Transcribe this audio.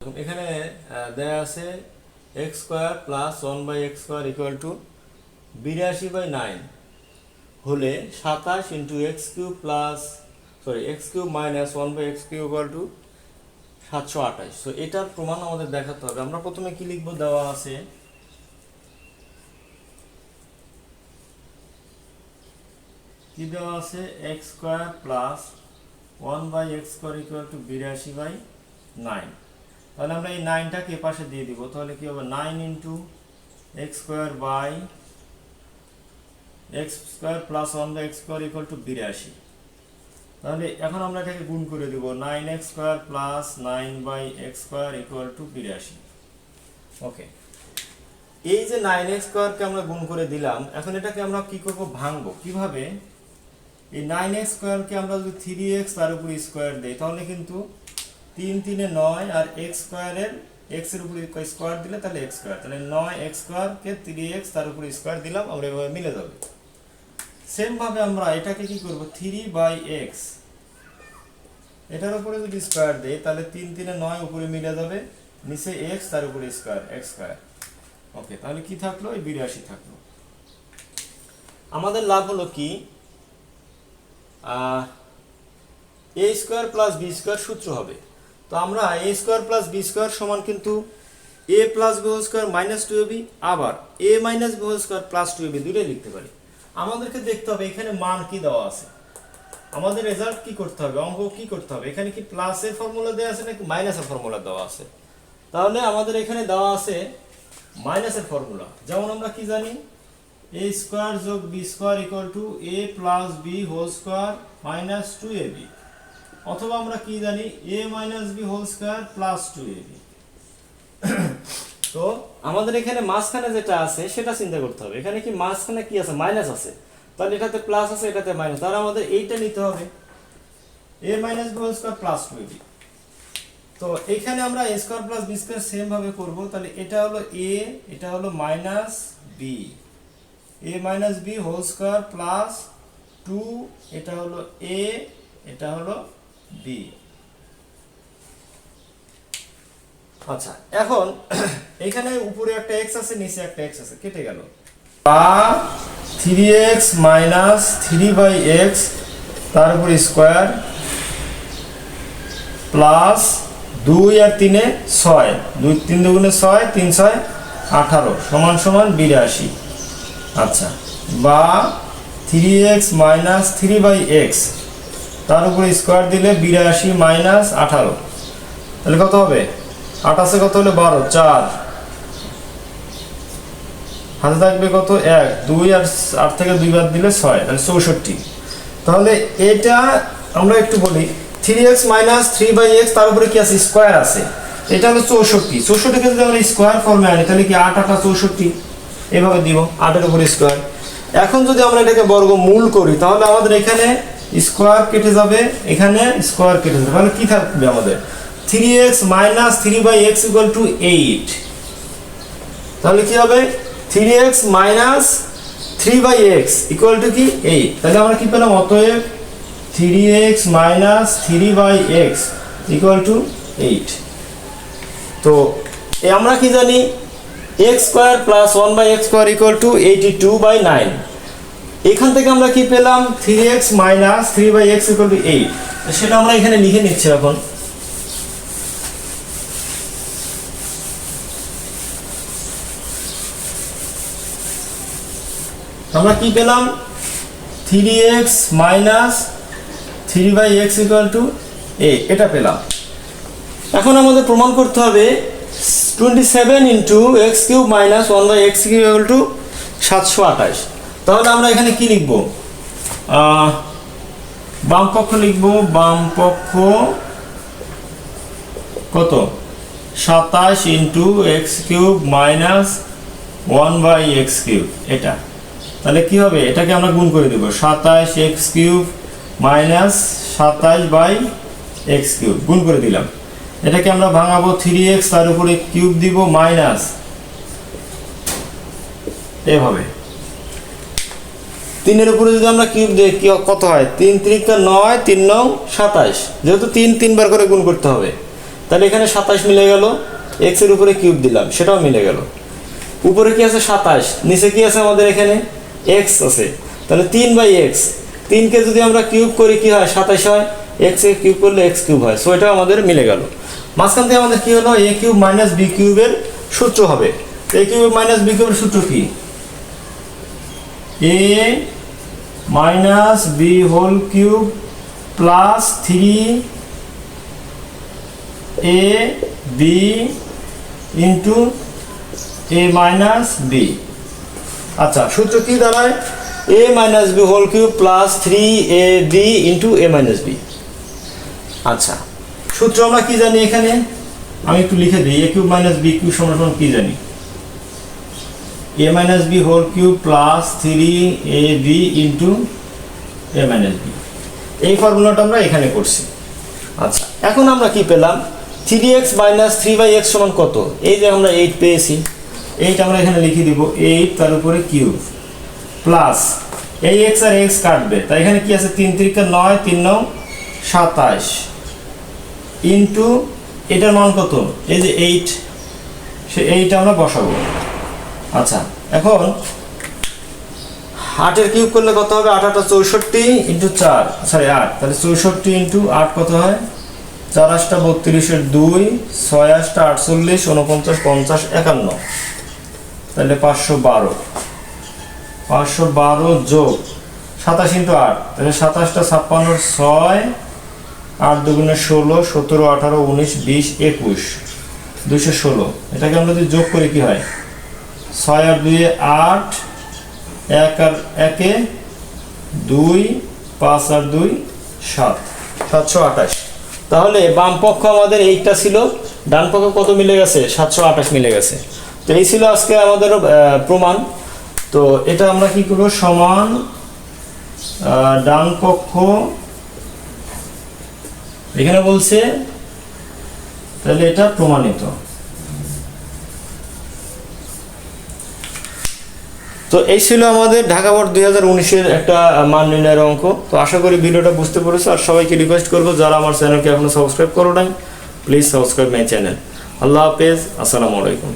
এখানে দেয়া আছে x square plus one by x square equal to বিরাশি বাই নাইন হলে সাতাশ into x cube plus sorry x cube minus one by x cube equal to সাতশো আঠাশ। তো এটার প্রমাণ আমাদের দেখাতে হবে। আমরা প্রথমে কি লিখব? দেওয়া আছে কি দেওয়া আছে? X square plus one by x square equal to বিরাশি বাই নাইন তাহলে আমরা এই নাইনটাকে পাশে দিয়ে দিব। তাহলে কি হবে? Nine into x square by x square plus one by x square equal to বিরাশি। তাহলে এখন আমরা এটাকে গুণ করে দিব। Nine x square plus nine by x square equal to বিরাশি। ওকে। এই যে নাইন এক্স স্কোয়ারকে আমরা গুণ করে দিলাম, এখন এটাকে আমরা কি করব? ভাঙবো। কীভাবে? এই নাইন এক্স স্কোয়ারকে আমরা যদি থ্রি এক্স তার উপর স্কোয়ার দিই, তাহলে কিন্তু তিন তিনে নয় আর এক্স স্কোয়ারের এক্সের উপর স্কোয়ার দিলে তাহলে এক্স স্কোয়ার। তাহলে নয় এক্স স্কোয়ারকে থ্রি এক্স তার উপর স্কোয়ার দিলাম, আমরা এভাবে মিলে যাবে। সেম ভাবে আমরা এটাকে কি করব? থ্রি বাই এক্স এটার উপরে যদি স্কোয়ার দেই, তাহলে তিন তিনে নয় উপরে মিলে যাবে, নিচে এক্স তার উপরে স্কোয়ার এক্স স্কোয়ার। ওকে, তাহলে কি থাকল? এই বিরাশি থাকল। আমাদের লাভ হলো কি? A square plus b square সূত্র হবে। তো আমরা a square plus b square সমান কিন্তু a plus b square minus two a b আবার a minus b square plus two a b দুটোই লিখতে পারি। আমাদেরকে দেখতে হবে এখানে মান কি দেওয়া আছে। আমাদের রেজাল্ট কি করতে হবে? অঙ্ক কি করতে হবে? এখানে কি প্লাসের ফর্মুলা দেওয়া আছে নাকি মাইনাসের ফর্মুলা দেওয়া আছে? তাহলে আমাদের এখানে দেওয়া আছে মাইনাসের ফর্মুলা যেমন আমরা কি জানি? এ স্কোয়ার যোগ b square equal to a plus b whole square minus two a b অথবা আমরা কি জানি a minus b whole square plus two a b তো আমাদের এখানে মাঝখানে যেটা আছে, সেটা চিন্তা করতে হবে। এখানে কি মাঝখানে কি আছে? মাইনাস আছে। তাহলে এটাতে প্লাস আছে, এটাতে মাইনাস তাহলে আমাদের এইটা নিতে হবে। A minus b whole square plus two a b তো এখানে আমরা a square plus b square same ভাবে করব। তাহলে এটা হলো এ এটা হলো minus b a minus b whole square plus two এটা হলো এ এটা হলো বি আচ্ছা এখন এখানে উপরে একটা এক্স আছে, নিচে একটা এক্স আছে, কেটে গেল। বা three x minus three by x তার উপর স্কোয়ার প্লাস দুই আর তিনে ছয়। দুই, তিন দুগুণে ছয়, তিন ছয়, আঠারো। সমান সমান বিরাশি। আচ্ছা বা three x minus three by x তার উপরে স্কোয়ার দিলে বিরাশি মাইনাস আঠারো। তাহলে কত হবে? আঠাশে কত হলে বারো? চার। হাতে থাকবে কত? এক। দুই আর আট থেকে দুই বাদ দিলে ছয়, তাহলে চৌষট্টি। তাহলে এটা আমরা একটু বলি three x minus three by x তার উপরে কি আছে? স্কোয়ার আছে। এটা হলো চৌষট্টি। চৌষট্টিকে যদি আমরা স্কোয়ার ফর্মে আনি, তাহলে কি আট, আটা চৌষট্টি? এভাবে দিব, আটের উপরে স্কোয়ার। এখন যদি আমরা এটাকে বর্গ মূল করি, তাহলে আমাদের এখানে স্কোয়ার কেটে যাবে, এখানে স্কোয়ার কেটে যাবে। তাহলে কি থাকবে আমাদের? Three x minus three by x equal to eight তাহলে কি হবে? Three x minus three by x equal to কি? এইট তাহলে আমরা কি পেলাম? অতএব three x minus three by x equal to eight তো আমরা কি জানি? X square plus one by x square equal to eighty two by nine এখান থেকে আমরা কি পেলাম? Three x minus three by x equal eight সেটা আমরা এখানে লিখে নিচ্ছি এখন। আমরা কি পেলাম? Three x minus three by x equal to a এটা পেলাম। এখন আমাদের প্রমাণ করতে হবে twenty seven into x cube minus one by x cube equal to সাতশো আঠাশ। তাহলে আমরা এখানে কি লিখব? বাম পক্ষ লিখব, বাম পক্ষ কত? সাতাশ into x cube minus one by x cube, এটা। তাহলে কি হবে? এটাকে আমরা গুণ করে দেব, সাতাশ এক্স কিউব মাইনাস সাতাশ বাই এক্স কিউব, গুণ করে দিলাম। এটাকে আমরা ভাঙাবো থ্রি এক্স, তার উপরে কিউব দিব মাইনাস, এভাবে। তিনের উপরে যদি আমরা কিউব দিই কত হয়? তিন ত্রিকা নয়, তিন নং সাতাশ যেহেতু তিন তিনবার করে গুণ করতে হবে। তাহলে এখানে সাতাশ মিলে গেল। এক্সের উপরে কিউব দিলাম, সেটাও মিলে গেল। উপরে কি আছে? সাতাশ নিচে কি আছে আমাদের এখানে? এক্স আছে। তাহলে তিন বাই এক্স তিনকে যদি আমরা কিউব করি, কি হয়? সাতাশ হয়। এক্স এ কিউব করলে এক্স কিউব হয়। সো এটা আমাদের মিলে গেল। মাঝখান থেকে আমাদের কি হলো? এ কিউব মাইনাস বি কিউবের সূত্র হবে। এ কিউব মাইনাস বি কিউবের সূত্র কি? A minus b whole cube plus three a b into a minus b আচ্ছা সূত্র কি দাঁড়ায়? A minus b whole cube plus three a b into a minus b আচ্ছা সূত্র আমরা কি জানি এখানে? আমি একটু লিখে দিই a cube minus b cube সমান সমান কি জানি? A minus b whole cube plus three a b into a minus b এই ফর্মুলাটা আমরা এখানে করছি। আচ্ছা এখন আমরা কি পেলাম? Three x minus three by x সমান কত? এই যে আমরা এইট পেয়েছি। এইট আমরা এখানে লিখে দিব এইট তার উপরে কিউব প্লাস এই এক্স আর এক্স কাটবে। তাই এখানে কি আছে? তিন তিরিকা নয়, তিন নং সাতাশ ইন্টু এটার মান কত? এই যে এইট সে এইটা আমরা বসাবো। আচ্ছা এখন আটের কিউব করলে কত হবে? আট আটটা চৌষট্টি ইন্টু চার সরি আট। তাহলে চৌষট্টি ইন্টু আট কত হয়? চার আটটা বত্রিশের দুই, ছয় আটটা আটচল্লিশ উনপঞ্চাশ পঞ্চাশ, একান্ন। তাহলে পাঁচশো বারো। পাঁচশো বারো যোগ সাতাশ ইন্টু আট। তাহলে সাতাশটা ছাপ্পান্ন ছয়, আট দুগুণে ষোলো, সতেরো, আঠারো, উনিশ, বিশ, একুশ। দুইশো ষোলো। এটাকে আমরা যদি যোগ করি, কি হয়? ছয় আর দুয়ে আট, এক আর একে দুই, পাঁচ আর দুই, সাত। সাতশো আঠাশ। তাহলে বাম পক্ষ আমাদের এইটা ছিল। ডান পক্ষ কত মিলে গেছে? সাতশো আঠাশ মিলে গেছে। তো এই ছিল আজকে আমাদের প্রমাণ। তো এটা আমরা কি করব? সমান ডান পক্ষ। এখানে বলছে, তাহলে এটা প্রমাণিত। তো এই ছিল আমাদের ঢাকা বোর্ড দুই হাজার উনিশের একটা মান নির্ণয়ের অঙ্ক। তো আশা করি ভিডিওটা বুঝতে পেরেছ। আর সবাইকে রিকোয়েস্ট করব, যারা আমার চ্যানেলকে এখনও সাবস্ক্রাইব করো নাই প্লিজ সাবস্ক্রাইব মাই চ্যানেল আল্লাহ হাফেজ, আসসালামু আলাইকুম।